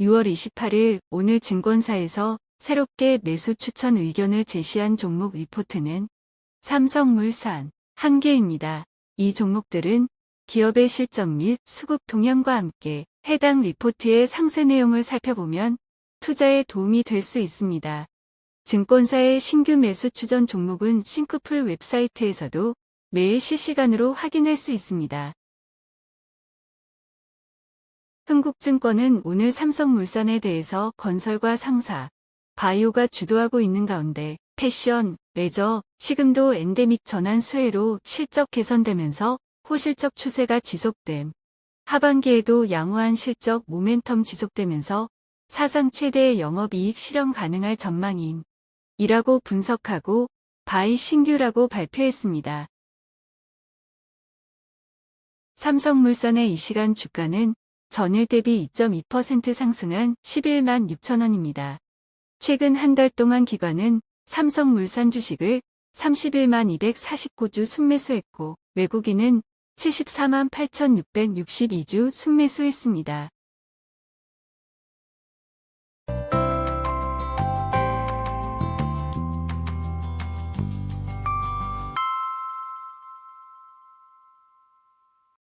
(6월 28일) 오늘 증권사에서 새롭게 매수 추천 의견을 제시한 종목 리포트는 삼성물산, 한계입니다. 이 종목들은 기업의 실적 및 수급 동향과 함께 해당 리포트의 상세 내용을 살펴보면 투자에 도움이 될 수 있습니다. 증권사의 신규 매수 추전 종목은 싱크풀 웹사이트에서도 매일 실시간으로 확인할 수 있습니다. 흥국증권은 오늘 삼성물산에 대해서 건설과 상사, 바이오가 주도하고 있는 가운데 패션, 레저, 식음도 엔데믹 전환 수혜로 실적 개선되면서 호실적 추세가 지속됨. 하반기에도 양호한 실적 모멘텀 지속되면서 사상 최대의 영업이익 실현 가능할 전망임. 이라고 분석하고 바이 신규라고 발표했습니다. 삼성물산의 이 시간 주가는 전일 대비 2.2% 상승한 11만 6천원입니다. 최근 한 달 동안 기관은 삼성물산 주식을 31만 249주 순매수했고 외국인은 74만 8,662주 순매수했습니다.